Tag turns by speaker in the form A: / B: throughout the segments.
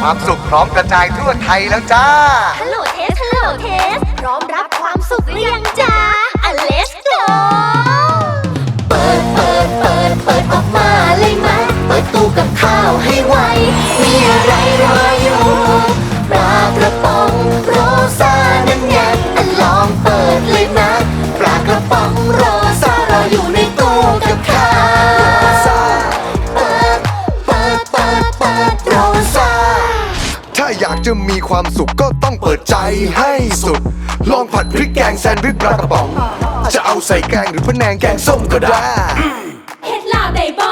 A: ความสุขพร้อมกระจายทั่วไทยแล้วจ้า
B: ฮัลโหลเทสฮัลโหลเทส พร้อมรับความสุขหรือยังจ๊ะอะ let's go เปิด เปิด เปิด เปิดออกมาเลยมะเปิดตู้กับข้าวให้ อยาก
A: จะมีความสุขก็ต้องเปิดใจให้สุด ลองผัดพริกแกงแซนด์วิชปลากระป๋อง จะเอาใส่แกงหรือพะแนงแกงส้มก็ได้
B: เฮ็ดลาบได้บ่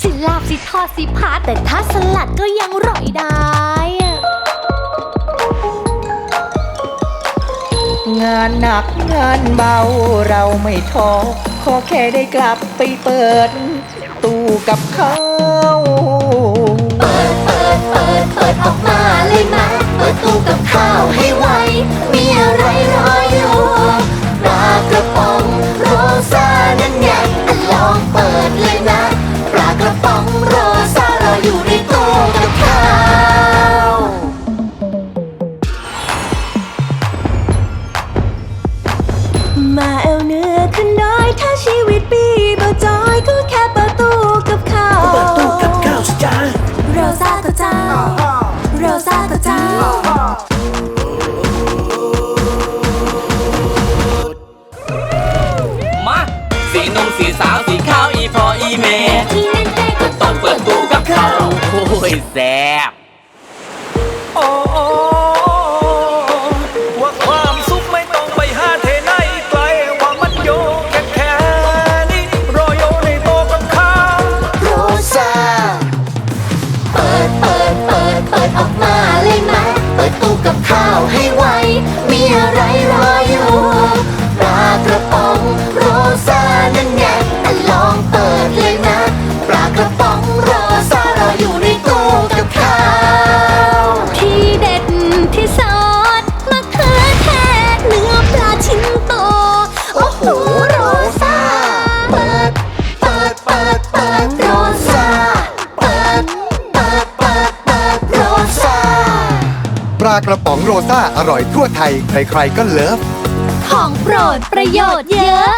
B: สิลาบสิทอดสิพาแต่ถ้าสลัดก็ยังร่อยได้อะ
C: งานหนักงานเบาเราไม่ท้อขอแค่ได้กลับไปเปิด ตู้กับข้าว
B: แซ่
D: บโอ้
A: ปลากระป๋องโรซ่าอร่อยทั่วไทย ใครๆก็เลิฟ
B: ของโปรดประโยชน์เยอะ